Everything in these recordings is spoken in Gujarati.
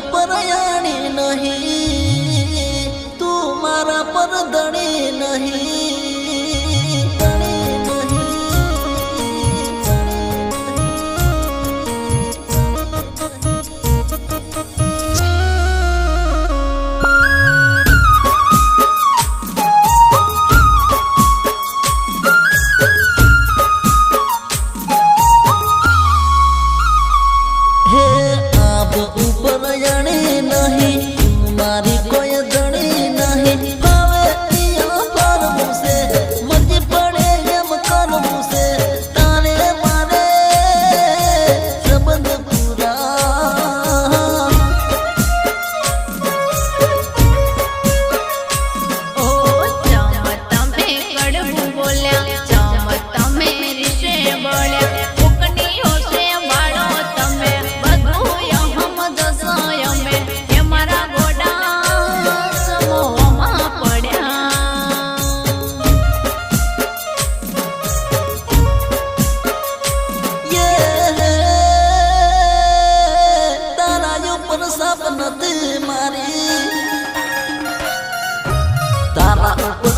પરયાણી નહીં. તું મારા પર દણી નહીં.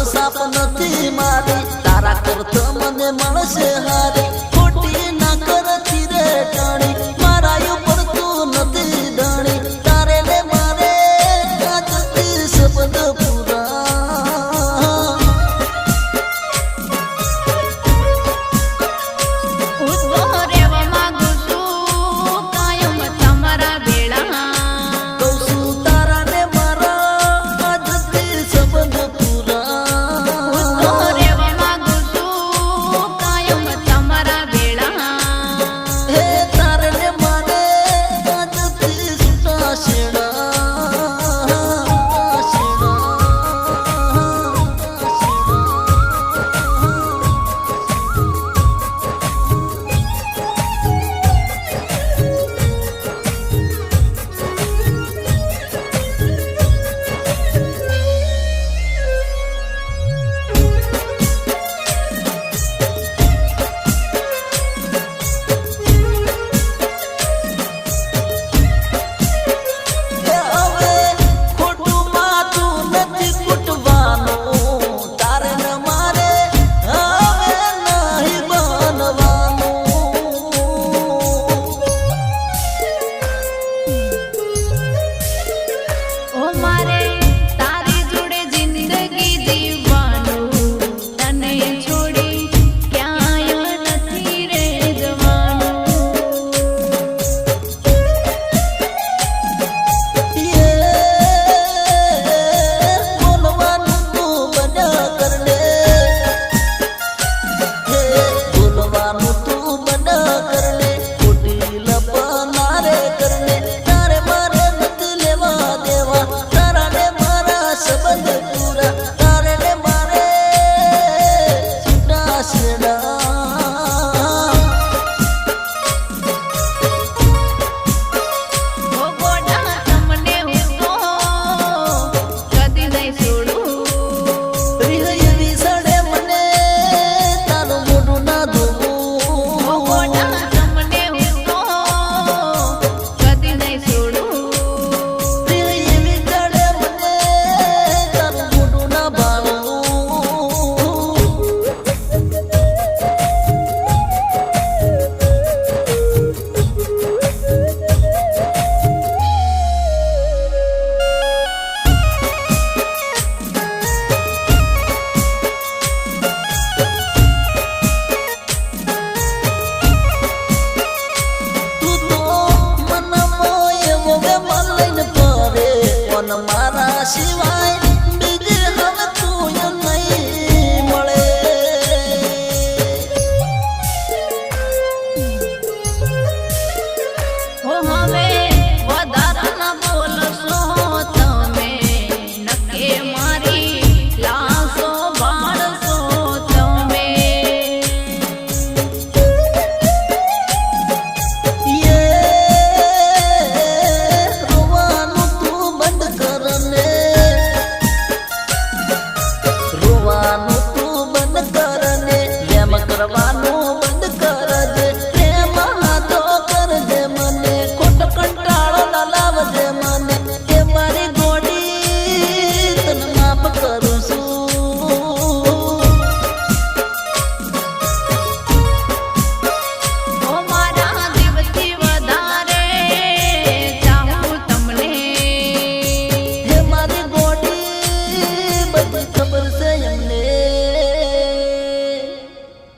સાપ નથી મારી. તારા કરતો મને મળશે હારી. ખોટી ના કરતી રે ટાણી. 是我